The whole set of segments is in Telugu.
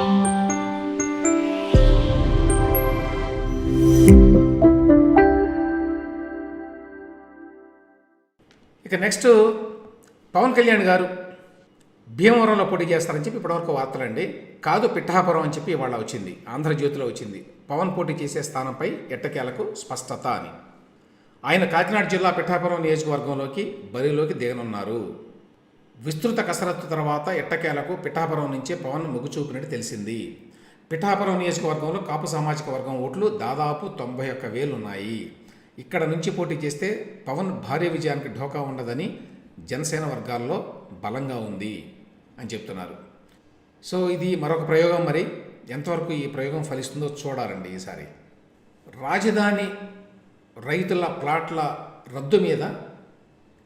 ఇక నెక్స్ట్ పవన్ కళ్యాణ్ గారు భీమవరంలో పోటీ చేస్తారని చెప్పి ఇప్పటివరకు వార్తలండి. కాదు పిఠాపురం అని చెప్పి ఇవాళ వచ్చింది. ఆంధ్రజ్యోతిలో వచ్చింది. పవన్ పోటీ చేసే స్థానంపై ఎట్టకేలకు స్పష్టత అని. ఆయన కాకినాడ జిల్లా పిఠాపురం నియోజకవర్గంలోకి బరిలోకి దిగనున్నారు. విస్తృత కసరత్తు తర్వాత ఎట్టకేలకు పిఠాపురం నుంచే పవన్ మొగ్గుచూపినట్టు తెలిసింది. పిఠాపురం నియోజకవర్గంలో కాపు సామాజిక వర్గం ఓట్లు దాదాపు తొంభై ఒక్క వేలు ఉన్నాయి. ఇక్కడ నుంచి పోటీ చేస్తే పవన్ భారీ విజయానికి ఢోకా ఉండదని జనసేన వర్గాల్లో బలంగా ఉంది అని చెప్తున్నారు. సో ఇది మరొక ప్రయోగం మరి. ఎంతవరకు ఈ ప్రయోగం ఫలిస్తుందో చూడాలండి ఈసారి. రాజధాని రైతుల ప్లాట్ల రద్దు మీద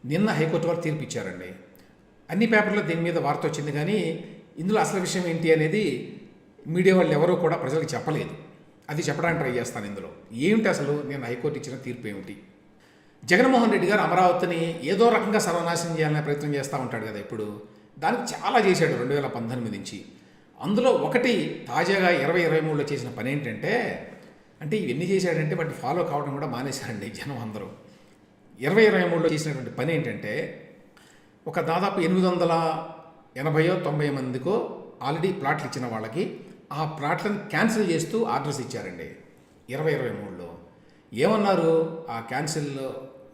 నిన్న హైకోర్టు వారు తీర్పు ఇచ్చారండి అన్ని పేపర్లో దీని మీద వార్త వచ్చింది కానీ ఇందులో అసలు విషయం ఏంటి అనేది మీడియా వాళ్ళు ఎవరూ కూడా ప్రజలకు చెప్పలేదు. అది చెప్పడానికి ట్రై చేస్తాను ఇందులో. ఏమిటి అసలు నేను హైకోర్టు ఇచ్చిన తీర్పు ఏమిటి? జగన్మోహన్ రెడ్డి గారు అమరావతిని ఏదో రకంగా సర్వనాశనం చేయాలనే ప్రయత్నం చేస్తూ ఉంటాడు కదా ఇప్పుడు. దానికి చాలా చేశాడు రెండు వేల పంతొమ్మిది నుంచి. అందులో ఒకటి తాజాగా ఇరవై ఇరవై మూడులో చేసిన పని ఏంటంటే అంటే ఇవన్నీ చేశాడంటే వాటిని ఫాలో కావడం కూడా మానేశారండి జనం అందరూ. ఇరవై ఇరవై మూడులో చేసినటువంటి పని ఏంటంటే ఒక దాదాపు ఎనిమిది వందల ఎనభైయో తొంభై మందికో ఆల్రెడీ ప్లాట్లు ఇచ్చిన వాళ్ళకి ఆ ప్లాట్లను క్యాన్సిల్ చేస్తూ ఆర్డర్స్ ఇచ్చారండి. ఇరవై ఇరవై మూడులో. ఏమన్నారు? ఆ క్యాన్సిల్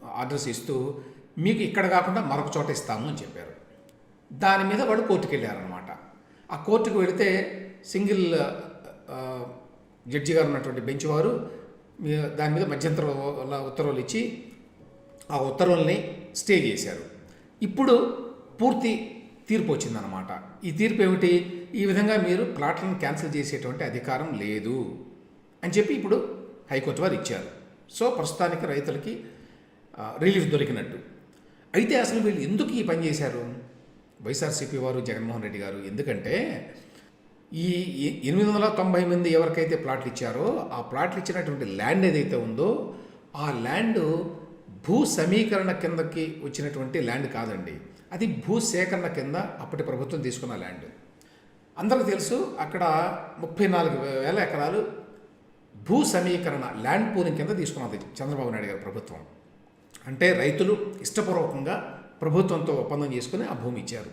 ఆర్డర్స్ ఇస్తూ మీకు ఇక్కడ కాకుండా మరొక చోట ఇస్తాము అని చెప్పారు. దాని మీద వాడు కోర్టుకు వెళ్ళారనమాట ఆ కోర్టుకు వెళితే సింగిల్ జడ్జి గారు ఉన్నటువంటి బెంచ్ వారు దాని మీద మధ్యంతర ఉత్తర్వులు ఇచ్చి ఆ ఉత్తర్వుల్ని స్టే చేశారు. ఇప్పుడు పూర్తి తీర్పు వచ్చిందనమాట ఈ తీర్పు ఏమిటి? ఈ విధంగా మీరు ప్లాట్లను క్యాన్సిల్ చేసేటువంటి అధికారం లేదు అని చెప్పి ఇప్పుడు హైకోర్టు వారు ఇచ్చారు. సో ప్రస్తుతానికి రైతులకి రిలీఫ్ దొరికినట్టు. అయితే అసలు వీళ్ళు ఎందుకు ఈ పని చేశారు? వైఎస్ఆర్సీపీ వారు జగన్మోహన్ రెడ్డి గారు ఎందుకంటే ఈ ఎనిమిది వందల తొంభై మంది ఎవరికైతే ప్లాట్లు ఇచ్చారో ఆ ప్లాట్లు ఇచ్చినటువంటి ల్యాండ్ ఏదైతే ఉందో ఆ ల్యాండ్ భూ సమీకరణ కిందకి వచ్చినటువంటి ల్యాండ్ కాదండి. అది భూ సేకరణ కింద అప్పటి ప్రభుత్వం తీసుకున్న ల్యాండ్. అందరికీ తెలుసు అక్కడ ముప్పై నాలుగు వేల ఎకరాలు భూ సమీకరణ ల్యాండ్ పూలింగ్ కింద తీసుకున్నది చంద్రబాబు నాయుడు గారి ప్రభుత్వం. అంటే రైతులు ఇష్టపూర్వకంగా ప్రభుత్వంతో ఒప్పందం చేసుకుని ఆ భూమి ఇచ్చారు.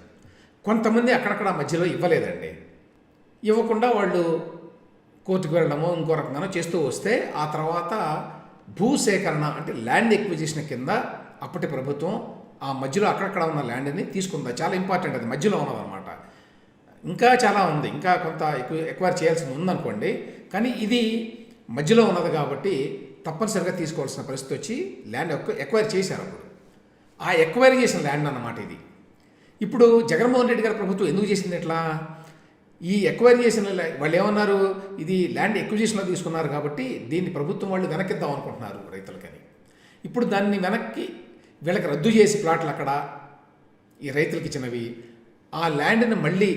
కొంతమంది అక్కడక్కడ మధ్యలో ఇవ్వలేదండి. ఇవ్వకుండా వాళ్ళు కోర్టుకు వెళ్ళడమో ఇంకో రకంగానో చేస్తూ వస్తే ఆ తర్వాత భూసేకరణ అంటే ల్యాండ్ ఎక్విజిషన్ కింద అప్పటి ప్రభుత్వం ఆ మధ్యలో అక్కడక్కడ ఉన్న ల్యాండ్ని తీసుకుందా. చాలా ఇంపార్టెంట్ అది మధ్యలో ఉన్నదన్నమాట ఇంకా చాలా ఉంది. ఇంకా కొంత ఎక్కువ ఎక్వైర్ చేయాల్సింది ఉందనుకోండి. కానీ ఇది మధ్యలో ఉన్నది కాబట్టి తప్పనిసరిగా తీసుకోవాల్సిన పరిస్థితి వచ్చి ల్యాండ్ ఎక్వైర్ చేశారు అప్పుడు. ఆ ఎక్వైర్ చేసిన ల్యాండ్ అన్నమాట ఇది. ఇప్పుడు జగన్మోహన్ రెడ్డి గారి ప్రభుత్వం ఎందుకు చేసింది ఇట్లా? ఈ ఎక్వైర్ చేసిన వాళ్ళు ఏమన్నారు ఇది ల్యాండ్ ఎక్విజిషన్లో తీసుకున్నారు కాబట్టి దీన్ని ప్రభుత్వం వాళ్ళు వెనక్కిద్దాం అనుకుంటున్నారు రైతులకని. ఇప్పుడు దాన్ని వెనక్కి వీళ్ళకి రద్దు చేసి ప్లాట్లు అక్కడ ఈ రైతులకు ఇచ్చినవి ఆ ల్యాండ్ని మళ్ళీ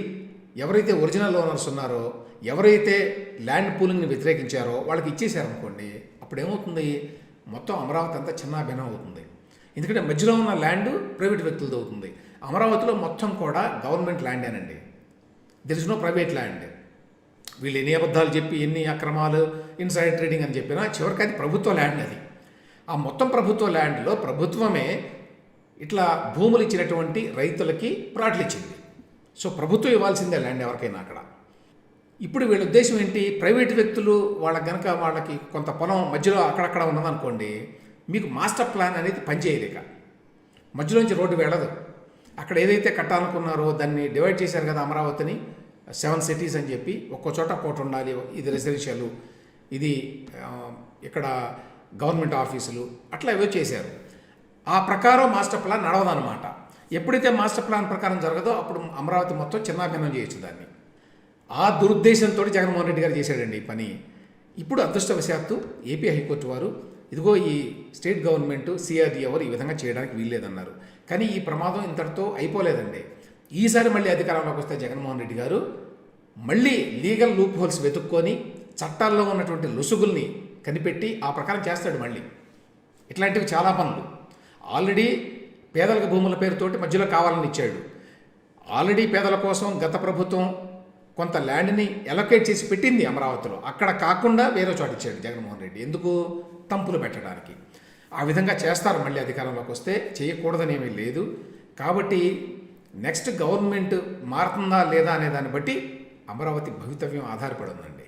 ఎవరైతే ఒరిజినల్ ఓనర్స్ ఉన్నారో ఎవరైతే ల్యాండ్ పూలింగ్ని వ్యతిరేకించారో వాళ్ళకి ఇచ్చేసారనుకోండి అప్పుడు ఏమవుతుంది మొత్తం అమరావతి అంతా చిన్నాభిన్నం అవుతుంది. ఎందుకంటే మధ్యలో ఉన్న ల్యాండ్ ప్రైవేట్ వ్యక్తులది అవుతుంది. అమరావతిలో మొత్తం కూడా government ల్యాండేనండి there is no private land వీళ్ళు ఎన్ని అబద్ధాలు చెప్పి ఎన్ని అక్రమాలు ఇన్సైడ్ ట్రేడింగ్ అని చెప్పినా చివరికి అది ప్రభుత్వ ల్యాండ్ అది. ఆ మొత్తం ప్రభుత్వ ల్యాండ్లో ప్రభుత్వమే ఇట్లా భూములు ఇచ్చినటువంటి రైతులకి ప్లాట్లు ఇచ్చింది. సో ప్రభుత్వం ఇవ్వాల్సిందే ల్యాండ్ ఎవరికైనా అక్కడ. ఇప్పుడు వీళ్ళ ఉద్దేశం ఏంటి? ప్రైవేట్ వ్యక్తులు వాళ్ళ కనుక వాళ్ళకి కొంత పొలం మధ్యలో అక్కడక్కడ ఉన్నదనుకోండి మీకు మాస్టర్ ప్లాన్ అనేది పనిచేయదు ఇక. మధ్యలోంచి రోడ్డు వెళ్ళదు. అక్కడ ఏదైతే కట్టాలనుకున్నారో దాన్ని డివైడ్ చేశారు కదా అమరావతిని సెవెన్ సిటీస్ అని చెప్పి ఒక్కో చోట కోట ఉండాలి. ఇది రెసిడెన్షియల్ ఇది ఇక్కడ గవర్నమెంట్ ఆఫీసులు అట్లా ఏవో చేశారు. ఆ ప్రకారం మాస్టర్ ప్లాన్ నడవదన్నమాట. ఎప్పుడైతే మాస్టర్ ప్లాన్ ప్రకారం జరగదో అప్పుడు అమరావతి మొత్తం చిన్నాభిన్నం చేయొచ్చు దాన్ని. ఆ దురుద్దేశంతో జగన్మోహన్ రెడ్డి గారు చేశాడండి ఈ పని. ఇప్పుడు అదృష్టవశాత్తు ఏపీ హైకోర్టు వారు ఇదిగో ఈ స్టేట్ గవర్నమెంట్ సిఆర్డీ ఎవరు ఈ విధంగా చేయడానికి వీల్లేదన్నారు. కానీ ఈ ప్రమాదం ఇంతటితో అయిపోలేదండి. ఈసారి మళ్ళీ అధికారంలోకి వస్తే జగన్మోహన్ రెడ్డి గారు మళ్ళీ లీగల్ లూప్ హోల్స్ వెతుక్కొని చట్టాల్లో ఉన్నటువంటి లొసుగుల్ని కనిపెట్టి ఆ ప్రకారం చేస్తాడు మళ్ళీ. ఇట్లాంటివి చాలా పనులు. ఆల్రెడీ పేదలకు భూముల పేరుతోటి మధ్యలో కావాలని ఇచ్చాడు. ఆల్రెడీ పేదల కోసం గత ప్రభుత్వం కొంత ల్యాండ్ని ఎలొకేట్ చేసి పెట్టింది అమరావతిలో. అక్కడ కాకుండా వేరే చోట ఇచ్చాడు జగన్మోహన్ రెడ్డి. ఎందుకు? తంపులు పెట్టడానికి. ఆ విధంగా చేస్తారు మళ్ళీ అధికారంలోకి వస్తే. చేయకూడదనేమీ లేదు. కాబట్టి నెక్స్ట్ గవర్నమెంట్ మారుతుందా లేదా అనే దాన్ని బట్టి అమరావతి భవితవ్యం ఆధారపడి ఉందండి.